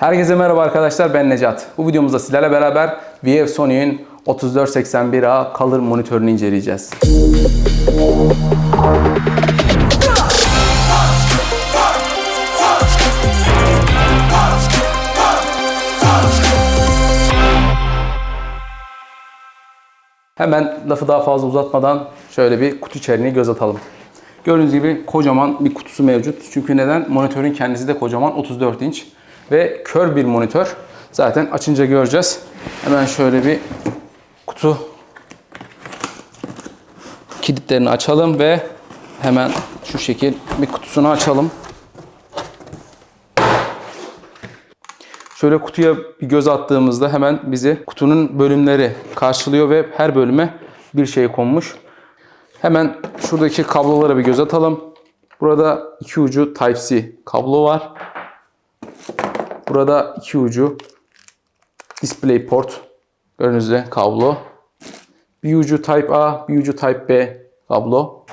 Herkese merhaba arkadaşlar ben Necat. Bu videomuzda sizlerle beraber VF Sony'in 3481A Color monitörünü inceleyeceğiz. Hemen lafı daha fazla uzatmadan şöyle bir kutu içeriğine göz atalım. Gördüğünüz gibi kocaman bir kutusu mevcut. Çünkü neden? Monitörün kendisi de kocaman 34 inç ve kör bir monitör. Zaten açınca göreceğiz. Hemen şöyle bir kutu kilitlerini açalım ve hemen şu şekil bir kutusunu açalım. Şöyle kutuya bir göz attığımızda hemen bizi kutunun bölümleri karşılıyor ve her bölüme bir şey konmuş. Hemen şuradaki kablolara bir göz atalım. Burada iki ucu Type-C kablo var. Burada iki ucu DisplayPort üzere kablo. Bir ucu Type A, bir ucu Type B kablo.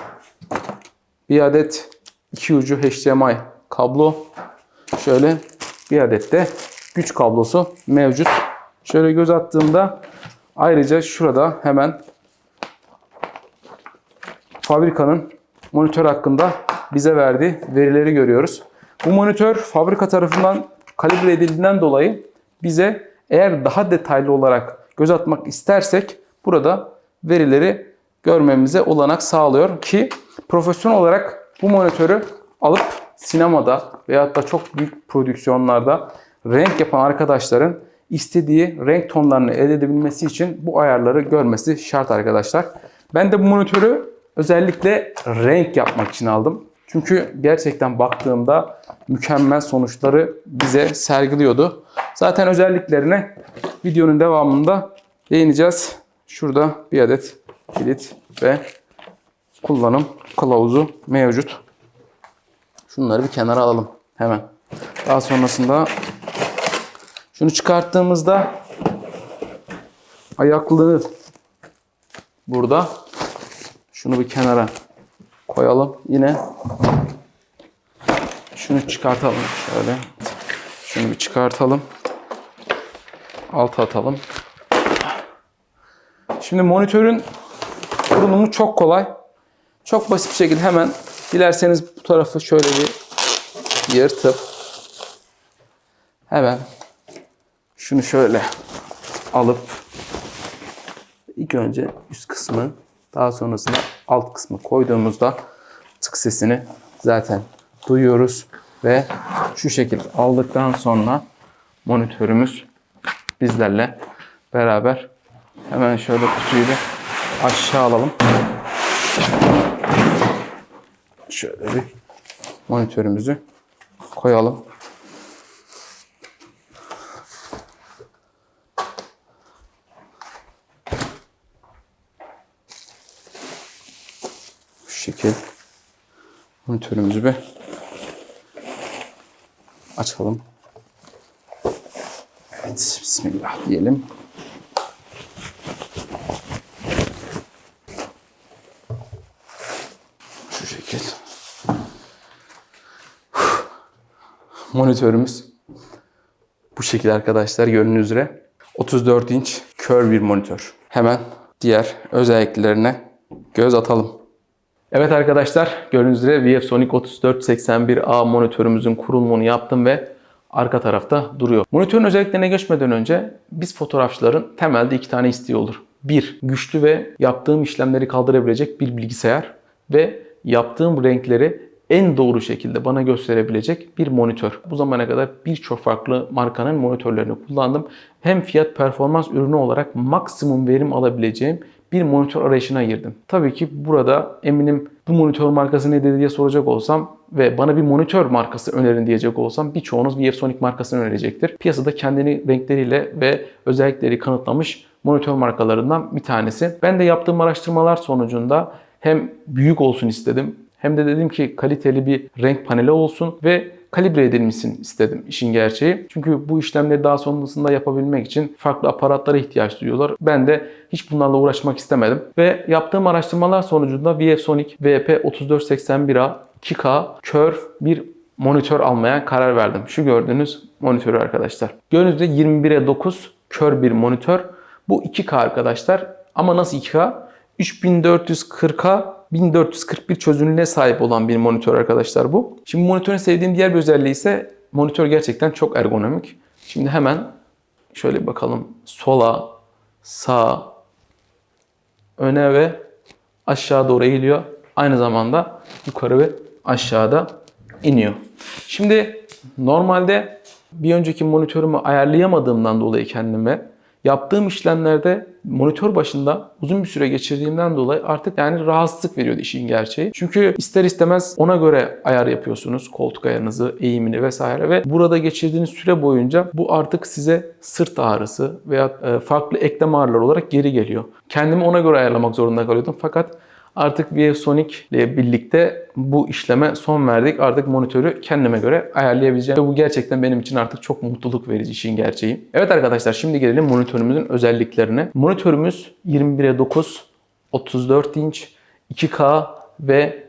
Bir adet iki ucu HDMI kablo. Şöyle bir adet de güç kablosu mevcut. Şöyle göz attığımda ayrıca şurada hemen fabrikanın monitör hakkında bize verdiği verileri görüyoruz. Bu monitör fabrika tarafından kalibre edildiğinden dolayı bize eğer daha detaylı olarak göz atmak istersek burada verileri görmemize olanak sağlıyor ki profesyonel olarak bu monitörü alıp sinemada veyahut da çok büyük prodüksiyonlarda renk yapan arkadaşların istediği renk tonlarını elde edebilmesi için bu ayarları görmesi şart arkadaşlar. Ben de bu monitörü özellikle renk yapmak için aldım. Çünkü gerçekten baktığımda mükemmel sonuçları bize sergiliyordu. Zaten özelliklerine videonun devamında değineceğiz. Şurada bir adet kilit ve kullanım kılavuzu mevcut. Şunları bir kenara alalım hemen. Daha sonrasında şunu çıkarttığımızda ayaklığı burada. Şunu bir kenara koyalım. Yine şunu çıkartalım şöyle. Şunu bir çıkartalım. Alta atalım. Şimdi monitörün kurulumu çok kolay. Çok basit bir şekilde hemen dilerseniz bu tarafı şöyle bir yırtıp hemen şunu şöyle alıp ilk önce üst kısmı daha sonrasında alt kısmı koyduğumuzda tık sesini zaten duyuyoruz ve şu şekilde aldıktan sonra monitörümüz bizlerle beraber hemen şöyle kutuyu bir aşağı alalım. Şöyle bir monitörümüzü koyalım. Şu şekil monitörümüzü bir açalım. Evet, bismillah diyelim. Şu şekil. Monitörümüz bu şekilde arkadaşlar gördüğünüz üzere 34 inç kör bir monitör. Hemen diğer özelliklerine göz atalım. Evet arkadaşlar gördüğünüz üzere VF Sonic 3481A monitörümüzün kurulumunu yaptım ve arka tarafta duruyor. Monitörün özelliklerine geçmeden önce biz fotoğrafçıların temelde iki tane isteği olur. Bir, güçlü ve yaptığım işlemleri kaldırabilecek bir bilgisayar ve yaptığım renkleri en doğru şekilde bana gösterebilecek bir monitör. Bu zamana kadar birçok farklı markanın monitörlerini kullandım. Hem fiyat performans ürünü olarak maksimum verim alabileceğim bir monitör arayışına girdim. Tabii ki burada eminim bu monitör markası nedir diye soracak olsam ve bana bir monitör markası önerin diyecek olsam birçoğunuz VF Sonic markasını önerecektir. Piyasada kendini renkleriyle ve özellikleri kanıtlamış monitör markalarından bir tanesi. Ben de yaptığım araştırmalar sonucunda hem büyük olsun istedim hem de dedim ki kaliteli bir renk paneli olsun ve kalibre edilmişsin istedim işin gerçeği. Çünkü bu işlemleri daha sonrasında yapabilmek için farklı aparatlara ihtiyaç duyuyorlar. Ben de hiç bunlarla uğraşmak istemedim. Ve yaptığım araştırmalar sonucunda VF Sonic VP3481A 2K Curve bir monitör almaya karar verdim. Şu gördüğünüz monitörü arkadaşlar. Gördüğünüz gibi 21'e 9 kör bir monitör. Bu 2K arkadaşlar. Ama nasıl 2K? 3440'a 1441 çözünürlüğe sahip olan bir monitör arkadaşlar bu. Şimdi monitörün sevdiğim diğer bir özelliği ise monitör gerçekten çok ergonomik. Şimdi hemen şöyle bakalım. Sola, sağa, öne ve aşağı doğru eğiliyor. Aynı zamanda yukarı ve aşağıda iniyor. Şimdi normalde bir önceki monitörümü ayarlayamadığımdan dolayı kendime yaptığım işlemlerde monitör başında uzun bir süre geçirdiğimden dolayı artık yani rahatsızlık veriyordu işin gerçeği. Çünkü ister istemez ona göre ayar yapıyorsunuz. Koltuk ayarınızı, eğimini vesaire ve burada geçirdiğiniz süre boyunca bu artık size sırt ağrısı veya e, farklı eklem ağrıları olarak geri geliyor. Kendimi ona göre ayarlamak zorunda kalıyordum fakat Artık ViewSonic ile birlikte bu işleme son verdik. Artık monitörü kendime göre ayarlayabileceğim. Ve bu gerçekten benim için artık çok mutluluk verici işin gerçeği. Evet arkadaşlar şimdi gelelim monitörümüzün özelliklerine. Monitörümüz 21'e 9, 34 inç, 2K ve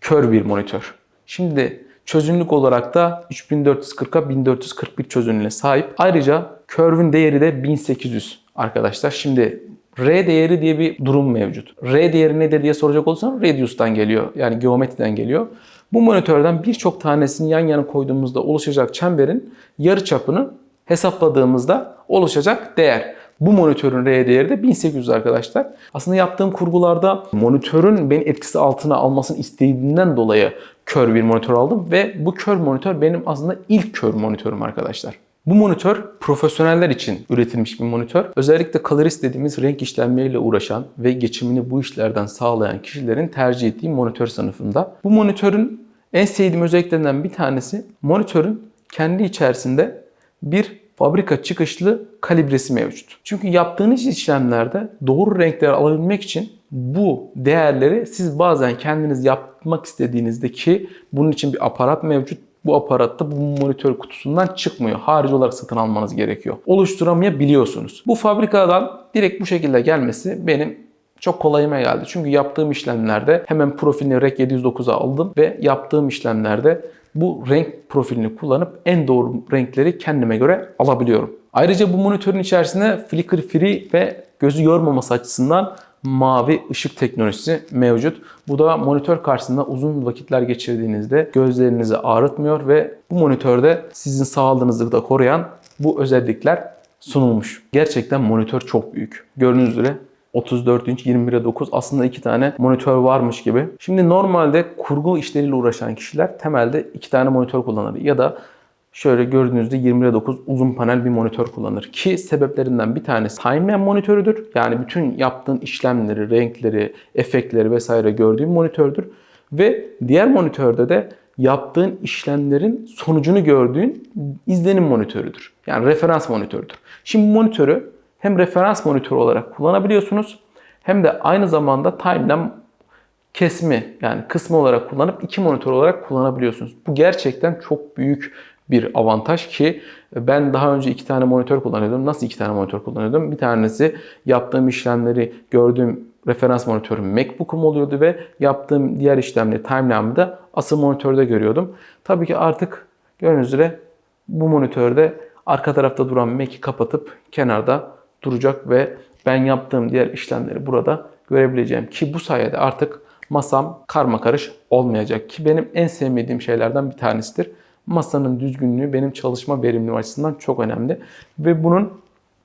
kör bir monitör. Şimdi çözünürlük olarak da 3440'a 1441 çözünürlüğe sahip. Ayrıca Curve'ün değeri de 1800 arkadaşlar. Şimdi R değeri diye bir durum mevcut. R değeri nedir diye soracak olursan radius'tan geliyor. Yani geometriden geliyor. Bu monitörden birçok tanesini yan yana koyduğumuzda oluşacak çemberin yarı çapını hesapladığımızda oluşacak değer. Bu monitörün R değeri de 1800 arkadaşlar. Aslında yaptığım kurgularda monitörün beni etkisi altına almasını istediğinden dolayı kör bir monitör aldım ve bu kör monitör benim aslında ilk kör monitörüm arkadaşlar. Bu monitör profesyoneller için üretilmiş bir monitör. Özellikle colorist dediğimiz renk işlemleriyle uğraşan ve geçimini bu işlerden sağlayan kişilerin tercih ettiği monitör sınıfında. Bu monitörün en sevdiğim özelliklerinden bir tanesi monitörün kendi içerisinde bir fabrika çıkışlı kalibresi mevcut. Çünkü yaptığınız işlemlerde doğru renkleri alabilmek için bu değerleri siz bazen kendiniz yapmak istediğinizde ki bunun için bir aparat mevcut bu aparatta bu monitör kutusundan çıkmıyor. Harici olarak satın almanız gerekiyor. Oluşturamayabiliyorsunuz. Bu fabrikadan direkt bu şekilde gelmesi benim çok kolayıma geldi. Çünkü yaptığım işlemlerde hemen profilini REC 709'a aldım ve yaptığım işlemlerde bu renk profilini kullanıp en doğru renkleri kendime göre alabiliyorum. Ayrıca bu monitörün içerisinde flicker free ve gözü yormaması açısından mavi ışık teknolojisi mevcut. Bu da monitör karşısında uzun vakitler geçirdiğinizde gözlerinizi ağrıtmıyor ve bu monitörde sizin sağlığınızı da koruyan bu özellikler sunulmuş. Gerçekten monitör çok büyük. Gördüğünüz üzere 34 inç 21'e 9 aslında iki tane monitör varmış gibi. Şimdi normalde kurgu işleriyle uğraşan kişiler temelde iki tane monitör kullanır ya da şöyle gördüğünüzde 20'ye 9 uzun panel bir monitör kullanır. Ki sebeplerinden bir tanesi timeline monitörüdür. Yani bütün yaptığın işlemleri, renkleri, efektleri vesaire gördüğün monitördür. Ve diğer monitörde de yaptığın işlemlerin sonucunu gördüğün izlenim monitörüdür. Yani referans monitörüdür. Şimdi monitörü hem referans monitörü olarak kullanabiliyorsunuz hem de aynı zamanda timeline kesmi yani kısmı olarak kullanıp iki monitör olarak kullanabiliyorsunuz. Bu gerçekten çok büyük bir avantaj ki ben daha önce iki tane monitör kullanıyordum. Nasıl iki tane monitör kullanıyordum? Bir tanesi yaptığım işlemleri gördüğüm referans monitörüm MacBook'um oluyordu ve yaptığım diğer işlemleri timeline'ımı da asıl monitörde görüyordum. Tabii ki artık gördüğünüz üzere bu monitörde arka tarafta duran Mac'i kapatıp kenarda duracak ve ben yaptığım diğer işlemleri burada görebileceğim ki bu sayede artık masam karma karış olmayacak ki benim en sevmediğim şeylerden bir tanesidir masanın düzgünlüğü benim çalışma verimliliğim açısından çok önemli. Ve bunun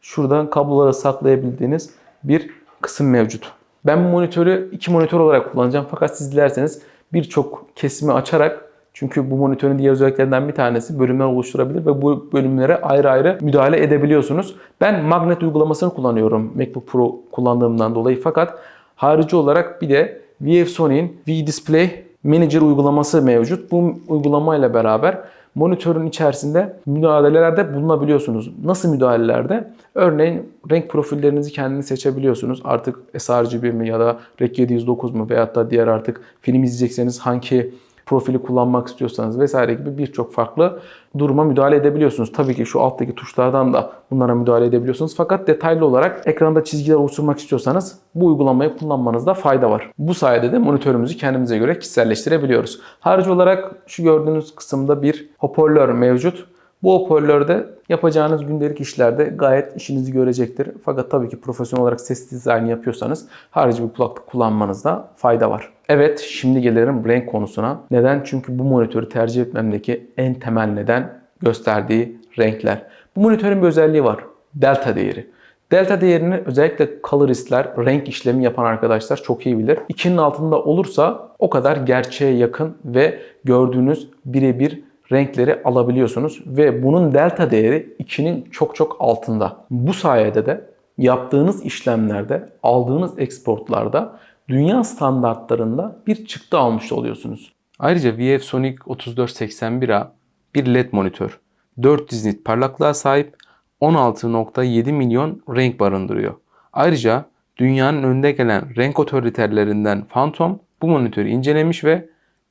şuradan kablolara saklayabildiğiniz bir kısım mevcut. Ben bu monitörü iki monitör olarak kullanacağım fakat siz dilerseniz birçok kesimi açarak çünkü bu monitörün diğer özelliklerinden bir tanesi bölümler oluşturabilir ve bu bölümlere ayrı ayrı müdahale edebiliyorsunuz. Ben magnet uygulamasını kullanıyorum MacBook Pro kullandığımdan dolayı fakat harici olarak bir de VFSony'in V-Display Manager uygulaması mevcut. Bu uygulamayla beraber monitörün içerisinde müdahalelerde bulunabiliyorsunuz. Nasıl müdahalelerde? Örneğin renk profillerinizi kendiniz seçebiliyorsunuz. Artık sRGB mi ya da REC 709 mu veyahut da diğer artık film izleyecekseniz hangi profili kullanmak istiyorsanız vesaire gibi birçok farklı duruma müdahale edebiliyorsunuz. Tabii ki şu alttaki tuşlardan da bunlara müdahale edebiliyorsunuz. Fakat detaylı olarak ekranda çizgiler oluşturmak istiyorsanız bu uygulamayı kullanmanızda fayda var. Bu sayede de monitörümüzü kendimize göre kişiselleştirebiliyoruz. Harici olarak şu gördüğünüz kısımda bir hoparlör mevcut. Bu hoparlörde yapacağınız gündelik işlerde gayet işinizi görecektir. Fakat tabii ki profesyonel olarak ses dizaynı yapıyorsanız harici bir kulaklık kullanmanızda fayda var. Evet şimdi gelelim renk konusuna. Neden? Çünkü bu monitörü tercih etmemdeki en temel neden gösterdiği renkler. Bu monitörün bir özelliği var. Delta değeri. Delta değerini özellikle coloristler, renk işlemi yapan arkadaşlar çok iyi bilir. 2'nin altında olursa o kadar gerçeğe yakın ve gördüğünüz birebir renkleri alabiliyorsunuz ve bunun delta değeri 2'nin çok çok altında. Bu sayede de yaptığınız işlemlerde, aldığınız exportlarda dünya standartlarında bir çıktı almış oluyorsunuz. Ayrıca VF Sonic 3481A bir LED monitör. 400 nit parlaklığa sahip 16.7 milyon renk barındırıyor. Ayrıca dünyanın önde gelen renk otoriterlerinden Phantom bu monitörü incelemiş ve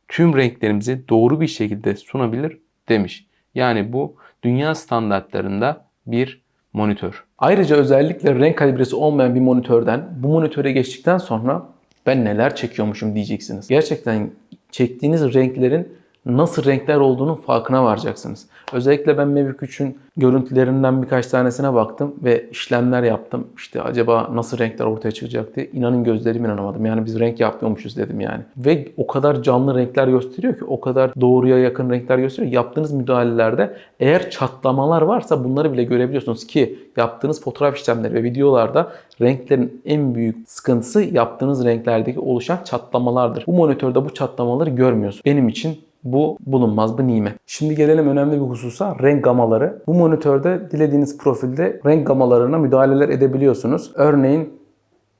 tüm renklerimizi doğru bir şekilde sunabilir demiş. Yani bu dünya standartlarında bir monitör. Ayrıca özellikle renk kalibresi olmayan bir monitörden bu monitöre geçtikten sonra ben neler çekiyormuşum diyeceksiniz. Gerçekten çektiğiniz renklerin nasıl renkler olduğunun farkına varacaksınız. Özellikle ben Mavic 3'ün görüntülerinden birkaç tanesine baktım ve işlemler yaptım. İşte acaba nasıl renkler ortaya çıkacak diye inanın gözlerime inanamadım. Yani biz renk yapmıyormuşuz dedim yani. Ve o kadar canlı renkler gösteriyor ki o kadar doğruya yakın renkler gösteriyor. Yaptığınız müdahalelerde eğer çatlamalar varsa bunları bile görebiliyorsunuz ki yaptığınız fotoğraf işlemleri ve videolarda renklerin en büyük sıkıntısı yaptığınız renklerdeki oluşan çatlamalardır. Bu monitörde bu çatlamaları görmüyorsun. Benim için bu bulunmaz bir nimet. Şimdi gelelim önemli bir hususa renk gamaları. Bu monitörde dilediğiniz profilde renk gamalarına müdahaleler edebiliyorsunuz. Örneğin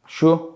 şu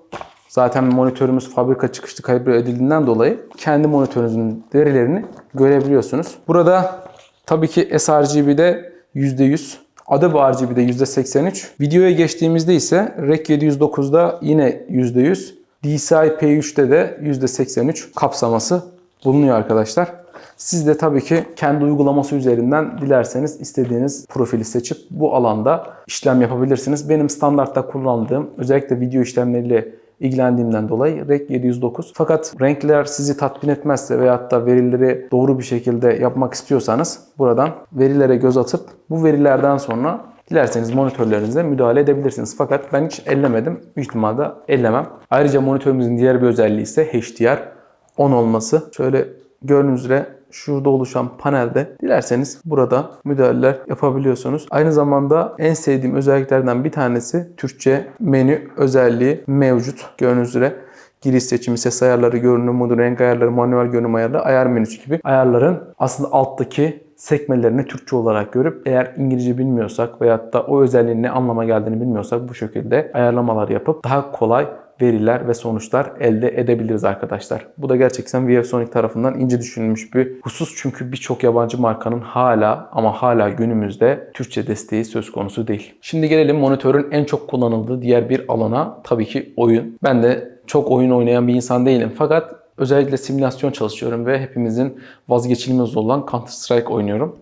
zaten monitörümüz fabrika çıkışlı kalibre edildiğinden dolayı kendi monitörünüzün verilerini görebiliyorsunuz. Burada tabii ki sRGB'de %100 Adobe RGB'de %83. Videoya geçtiğimizde ise Rec 709'da yine %100. DCI P3'te de %83 kapsaması bulunuyor arkadaşlar. Siz de tabii ki kendi uygulaması üzerinden dilerseniz istediğiniz profili seçip bu alanda işlem yapabilirsiniz. Benim standartta kullandığım özellikle video işlemleriyle ilgilendiğimden dolayı REC 709. Fakat renkler sizi tatmin etmezse veyahut da verileri doğru bir şekilde yapmak istiyorsanız buradan verilere göz atıp bu verilerden sonra dilerseniz monitörlerinize müdahale edebilirsiniz. Fakat ben hiç ellemedim. Büyük ihtimalle ellemem. Ayrıca monitörümüzün diğer bir özelliği ise HDR 10 olması. Şöyle gördüğünüz üzere şurada oluşan panelde dilerseniz burada müdahaleler yapabiliyorsunuz. Aynı zamanda en sevdiğim özelliklerden bir tanesi Türkçe menü özelliği mevcut. Gördüğünüz üzere giriş seçimi, ses ayarları, görünüm modu, renk ayarları, manuel görünüm ayarları, ayar menüsü gibi ayarların aslında alttaki sekmelerini Türkçe olarak görüp eğer İngilizce bilmiyorsak veyahut da o özelliğin ne anlama geldiğini bilmiyorsak bu şekilde ayarlamalar yapıp daha kolay veriler ve sonuçlar elde edebiliriz arkadaşlar. Bu da gerçekten VF Sonic tarafından ince düşünülmüş bir husus. Çünkü birçok yabancı markanın hala ama hala günümüzde Türkçe desteği söz konusu değil. Şimdi gelelim monitörün en çok kullanıldığı diğer bir alana. Tabii ki oyun. Ben de çok oyun oynayan bir insan değilim. Fakat özellikle simülasyon çalışıyorum ve hepimizin vazgeçilmez olan Counter Strike oynuyorum.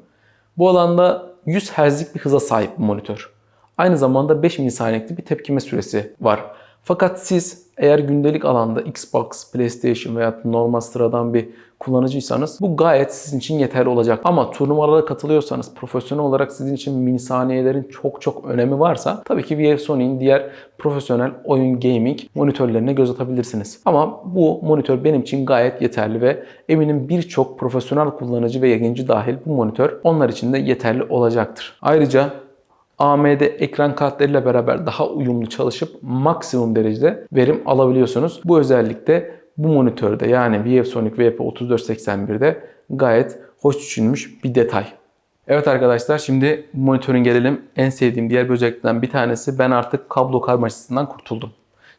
Bu alanda 100 Hz'lik bir hıza sahip bu monitör. Aynı zamanda 5 milisaniyelik bir tepkime süresi var. Fakat siz eğer gündelik alanda Xbox, PlayStation veya normal sıradan bir kullanıcıysanız bu gayet sizin için yeterli olacak. Ama turnuvalara katılıyorsanız profesyonel olarak sizin için milisaniyelerin çok çok önemi varsa tabii ki VF Sony'in diğer profesyonel oyun gaming monitörlerine göz atabilirsiniz. Ama bu monitör benim için gayet yeterli ve eminim birçok profesyonel kullanıcı ve yayıncı dahil bu monitör onlar için de yeterli olacaktır. Ayrıca AMD ekran kartlarıyla beraber daha uyumlu çalışıp maksimum derecede verim alabiliyorsunuz. Bu özellikle bu monitörde yani VF-Sonic VP3481'de gayet hoş düşünülmüş bir detay. Evet arkadaşlar şimdi monitörün gelelim en sevdiğim diğer bir özelliklerden bir tanesi ben artık kablo karmaşasından kurtuldum.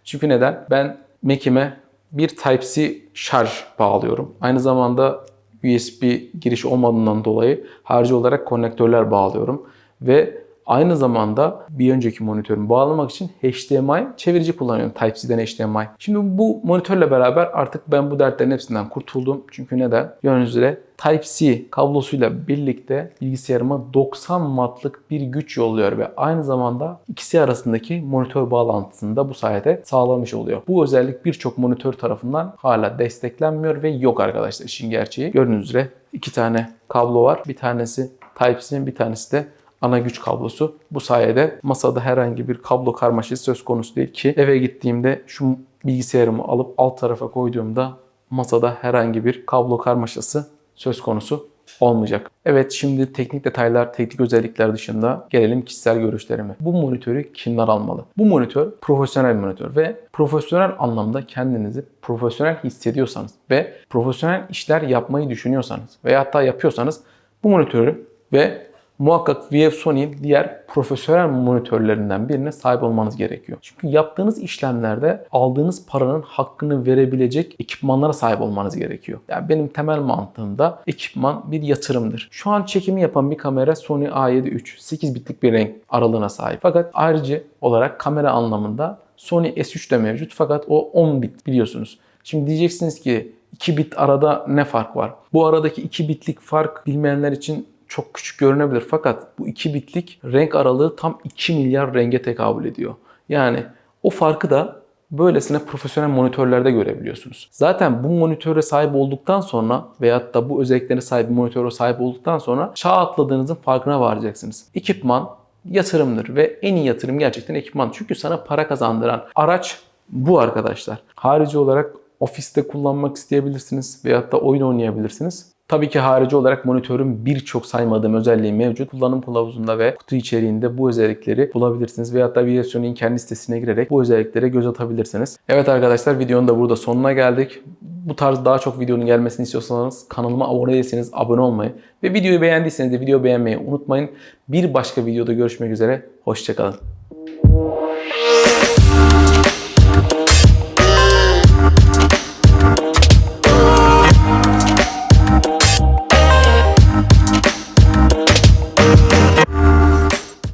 Çünkü neden? Ben Mac'ime bir Type-C şarj bağlıyorum. Aynı zamanda USB giriş olmadığından dolayı harici olarak konnektörler bağlıyorum. Ve aynı zamanda bir önceki monitörümü bağlamak için HDMI çevirici kullanıyorum. Type-C'den HDMI. Şimdi bu monitörle beraber artık ben bu dertlerin hepsinden kurtuldum. Çünkü neden? Gördüğünüz üzere Type-C kablosuyla birlikte bilgisayarıma 90 wattlık bir güç yolluyor ve aynı zamanda ikisi arasındaki monitör bağlantısını da bu sayede sağlamış oluyor. Bu özellik birçok monitör tarafından hala desteklenmiyor ve yok arkadaşlar işin gerçeği. Gördüğünüz üzere iki tane kablo var. Bir tanesi Type-C'nin bir tanesi de ana güç kablosu. Bu sayede masada herhangi bir kablo karmaşası söz konusu değil ki eve gittiğimde şu bilgisayarımı alıp alt tarafa koyduğumda masada herhangi bir kablo karmaşası söz konusu olmayacak. Evet şimdi teknik detaylar, teknik özellikler dışında gelelim kişisel görüşlerime. Bu monitörü kimler almalı? Bu monitör profesyonel bir monitör ve profesyonel anlamda kendinizi profesyonel hissediyorsanız ve profesyonel işler yapmayı düşünüyorsanız veya hatta yapıyorsanız bu monitörü ve muhakkak VF Sony'in diğer profesyonel monitörlerinden birine sahip olmanız gerekiyor. Çünkü yaptığınız işlemlerde aldığınız paranın hakkını verebilecek ekipmanlara sahip olmanız gerekiyor. Yani benim temel mantığımda ekipman bir yatırımdır. Şu an çekimi yapan bir kamera Sony A7 III 8 bitlik bir renk aralığına sahip. Fakat ayrıca olarak kamera anlamında Sony S3 de mevcut fakat o 10 bit biliyorsunuz. Şimdi diyeceksiniz ki 2 bit arada ne fark var? Bu aradaki 2 bitlik fark bilmeyenler için çok küçük görünebilir fakat bu 2 bitlik renk aralığı tam 2 milyar renge tekabül ediyor. Yani o farkı da böylesine profesyonel monitörlerde görebiliyorsunuz. Zaten bu monitöre sahip olduktan sonra veyahut da bu özelliklere sahip bir monitöre sahip olduktan sonra çağ atladığınızın farkına varacaksınız. Ekipman yatırımdır ve en iyi yatırım gerçekten ekipman. Çünkü sana para kazandıran araç bu arkadaşlar. Harici olarak ofiste kullanmak isteyebilirsiniz veyahut da oyun oynayabilirsiniz. Tabii ki harici olarak monitörün birçok saymadığım özelliği mevcut. Kullanım kılavuzunda ve kutu içeriğinde bu özellikleri bulabilirsiniz. Veyahut da Viation'in kendi sitesine girerek bu özelliklere göz atabilirsiniz. Evet arkadaşlar videonun da burada sonuna geldik. Bu tarz daha çok videonun gelmesini istiyorsanız kanalıma abone değilseniz abone olmayı ve videoyu beğendiyseniz de video beğenmeyi unutmayın. Bir başka videoda görüşmek üzere. Hoşçakalın.